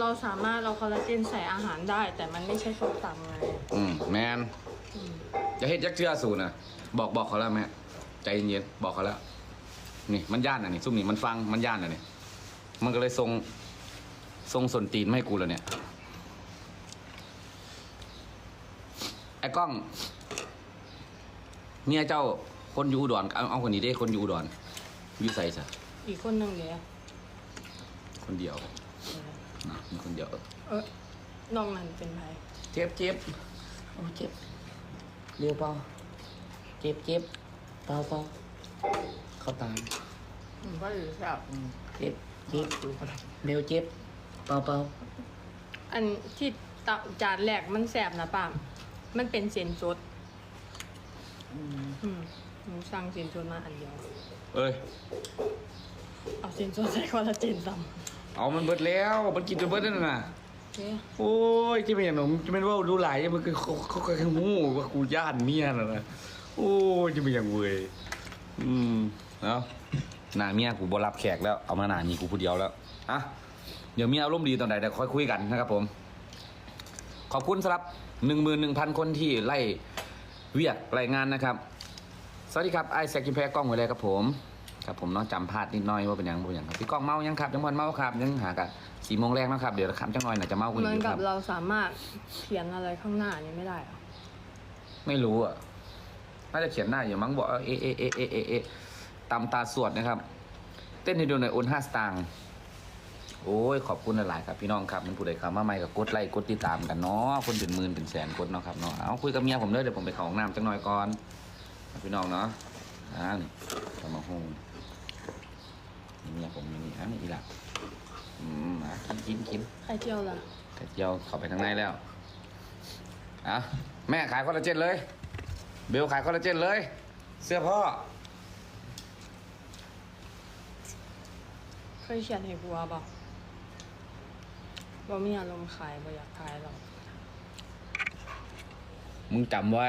เราสามารถเราคอลลาเจนใส่อาหารได้ แต่มันไม่ใช่ส้มตำไงอืมแมนอืมจะเฮ็ดยักษ์เชื่อสูตรนะบอกบอกเขาแล้วแม่ใจเย็นๆบอกเขาแล้ว นี่มันย่านอะนี่ซุ่มนี่มันฟังมันย่านอะนี่มันก็เลยทรงทรงสนตีนไม่ให้กูแล้วเนี่ยไอ้กล้องเมียเจ้าคนอยู่อุดรเอาเอาคนนี้ได้คนอยู่อุดรอยู่ใส่ซะอีกคนหนึ่งเดี๋ยวคนเดียว นะมีคนเดียวเออน้องนั้นเป็นไผเจ็บเจ็บโอ้เจ็บเร็วเปล่าเจ็บเจ็บเปล่าเปล่าเข้าตามอืมก็หรือแบบอืมเจ็บเจ็บเร็วเจ็บเปล่าเปล่าอันที่ตะจานแรกมันแสบนะป้ามมันเป็นเส้นสดอืมอืมหนูสั่งเส้นสดมาอันเดียว เอ้ย เอาเส้นสดใส่คอลลาเจนซ้ เอามันเบิดแล้วมันกินจนเบิดนั่นน่ะำโอเคโอ้ยที่เป็นอย่างหนุ่มจะเป็นว่าดูหลายมันคือเขาเขาเขาแค่หูว่ากูย่านเมียน่ะนะโอ้ยจะเป็นอย่างเวยอืมเนาะหน้าเมียกูบ่รับแขกแล้วเอามาหน้านี่กูผู้เดียวแล้วอะเดี๋ยวเมียอารมณ์ดีตอนใดเดี๋ยวค่อยคุยกันนะครับผม ขอบคุณสำหรับหนึ่งหมื่นหนึ่งพันคนที่ไล่เวียกรายงานนะครับ สวัสดีครับไอแซคกินแพ้กล้องไว้เลยครับผม ครับผมเนาะจำพลาดนิดหน้อยว่าเป็นอย่างเป็นอย่างครับพี่กล้องเมายังครับยังวันเมาครับยังหากันสี่โมงแรกนะครับเดี๋ยวคำจังหน่อยน่าจะเมากันเหมือนอยู่คกัรับบเราสามารถเขียนอะไรข้างหน้านี้ไม่ได้เหรอไม่รู้อะน่าจะเขียนหน้าอยู่มั้งบอกว่าเอะเอะเอะเอะเอะเอะตำตาสวดนะครับ เต้นให้ดูหน่อยโอนห้าสตางค์โอ้ยขอบคุณหลายๆครับพี่น้องครับมันผู้ใดเข้ามาใหม่ก็กดไลค์กดติดตามกันเนาะคนเป็นหมื่นเป็นแสนกดเนาะครับเนาะเอาคุยกับเมียผมเด้อเดี๋ยวผมไปเข้าห้องน้ำจังหน่อยก่อนครับพี่น้องเนาะอ่านี่ทำมาห้องนี่เมียผมมีนี่อันนี้อีห ลักอืมอะกินกินกินไข่เจียวล่ะไข่เจียวเข้าไปข้างในแล้วอะแม่ขายคอลลาเจนเลย เบลขายคอลลาเจนเลย เสื้อพ่อเคยเขียนให้บัวบอกว่ามีอารมณ์ขายบ่อยากขายหรอกมึงจำไว้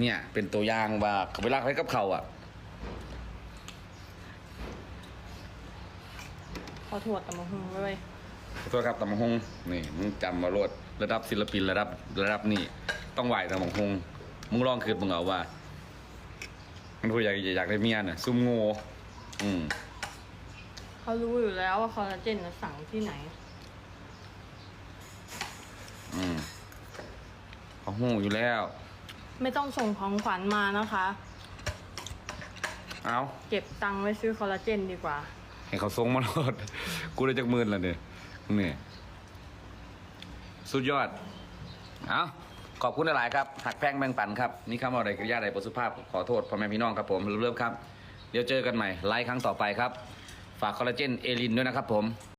เนี่ย เป็นตัวอย่างว่าเวลาเขาให้กับเขาอะ ขอโทษแต่มาหงไว้ไว้ขอโทษครับตำมงฮงนี่มึงจำมาโลดระดับศิลปินระดับระดับนี่ต้องไหวตำมงฮงมึงลองคืนมึงเอาว่ามันพูดอยากอยากได้เมียน่ะซุ่มโง่อืมเขารู้อยู่แล้วว่าคอลลาเจนน่ะสั่งที่ไหน อืมเขาหูอยู่แล้ว ไม่ต้องส่งของขวัญมานะคะ เอา เก็บตังค์ไว้ซื้อคอลลาเจนดีกว่า ให้เขาส่งมาโลดกูได้จากหมื่นแล้วเนี่ยนี่สุดยอด เอาขอบคุณหลายครับ หักแพงแบ่งปันครับ นี่คำว่าอะไรกริยาใดบทสุภาพ ขอโทษพ่อแม่พี่น้องครับผมเริ่มครับ เดี๋ยวเจอกันใหม่ ไลฟ์ครั้งต่อไปครับ ฝากคอลลาเจนเอลินด้วยนะครับผม